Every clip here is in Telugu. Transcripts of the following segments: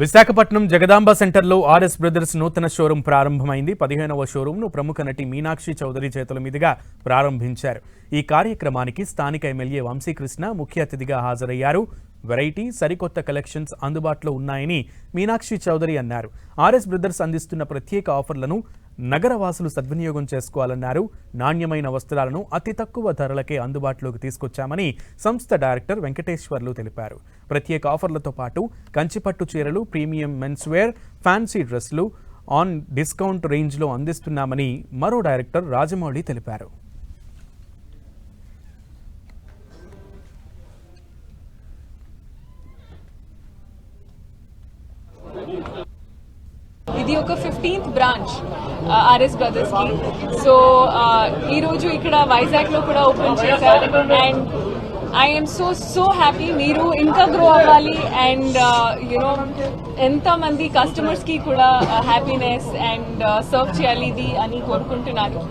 విశాఖపట్నం జగదాంబ సెంటర్లో ఆర్ఎస్ బ్రదర్స్ నూతన షోరూం ప్రారంభమైంది. పదిహేనవ షోరూంను ప్రముఖ నటి మీనాక్షి చౌదరి చేతుల మీదుగా ప్రారంభించారు. ఈ కార్యక్రమానికి స్థానిక ఎమ్మెల్యే వంశీకృష్ణ ముఖ్య అతిథిగా హాజరయ్యారు. వెరైటీ సరికొత్త కలెక్షన్స్ అందుబాటులో ఉన్నాయని మీనాక్షి చౌదరి అన్నారు. ఆర్ఎస్ బ్రదర్స్ అందిస్తున్న ప్రత్యేక ఆఫర్లను నగరవాసులు సద్వినియోగం చేసుకోవాలన్నారు. నాణ్యమైన వస్త్రాలను అతి తక్కువ ధరలకే అందుబాటులోకి తీసుకొచ్చామని సంస్థ డైరెక్టర్ వెంకటేశ్వర్లు తెలిపారు. ప్రత్యేక ఆఫర్లతో పాటు కంచిపట్టు చీరలు ప్రీమియం మెన్స్ వేర్ ఫ్యాన్సీ డ్రెస్లు ఆన్ డిస్కౌంట్ రేంజ్లో అందిస్తున్నామని మరో డైరెక్టర్ రాజమౌళి తెలిపారు. ఇది ఒక ఫిఫ్టీన్త్ బ్రాంచ్ ఆర్ఎస్ బ్రదర్స్కి సో ఈ రోజు ఇక్కడ వైజాగ్లో కూడా ఓపెన్ చేశారు. And I'm so so happy మీరు ఇంకా గ్రో అవ్వాలి. అండ్ యునో ఎంతమంది కస్టమర్స్కి కూడా హ్యాపీనెస్ అండ్ సర్వ్ చేయాలి ఇది అని కోరుకుంటున్నాను.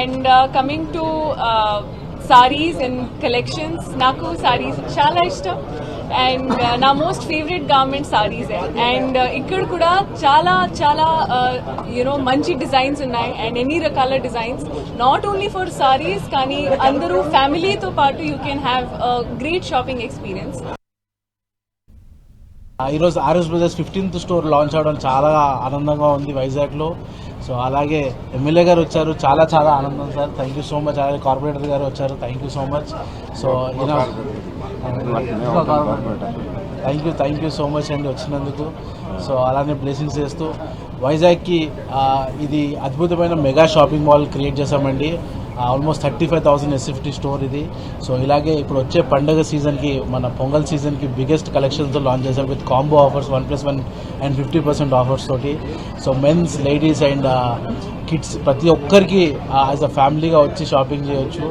And coming to sarees and collections నాకు సారీస్ చాలా ఇష్టం. అండ్ uh, నా most favourite garment sarees and uh, ఇక్కడ కూడా చాలా చాలా uh, యూనో మంచి డిజైన్స్ ఉన్నాయి అండ్ ఎన్ని రకాల designs not only for sarees కానీ అందరూ ఫ్యామిలీతో పాటు you can have great shopping experience ఈరోజు RS brothers fifteenth store launch అవడం చాలా ఆనందంగా ఉంది వైజాగ్లో. సో అలాగే ఎమ్మెల్యే గారు వచ్చారు. చాలా చాలా ఆనందం sir. Thank you so much అలాగే కార్పొరేటర్ గారు వచ్చారు. Thank you so much so ఈయన thank you thank you so much అండి వచ్చినందుకు. సో అలానే బ్లెస్సింగ్స్ చేస్తూ వైజాగ్కి ఇది అద్భుతమైన మెగా షాపింగ్ మాల్ క్రియేట్ చేశామండి. Almost thirty five thousand SFT store ఇది. సో ఇలాగే ఇప్పుడు వచ్చే పండగ సీజన్కి మన పొంగల్ సీజన్కి బిగ్గెస్ట్ కలెక్షన్స్తో లాంచ్ చేసాం with combo offers one plus one and fifty percent offers తోటి. So mens ladies and kids ప్రతి ఒక్కరికి యాజ్ అ ఫ్యామిలీగా వచ్చి షాపింగ్ చేయొచ్చు.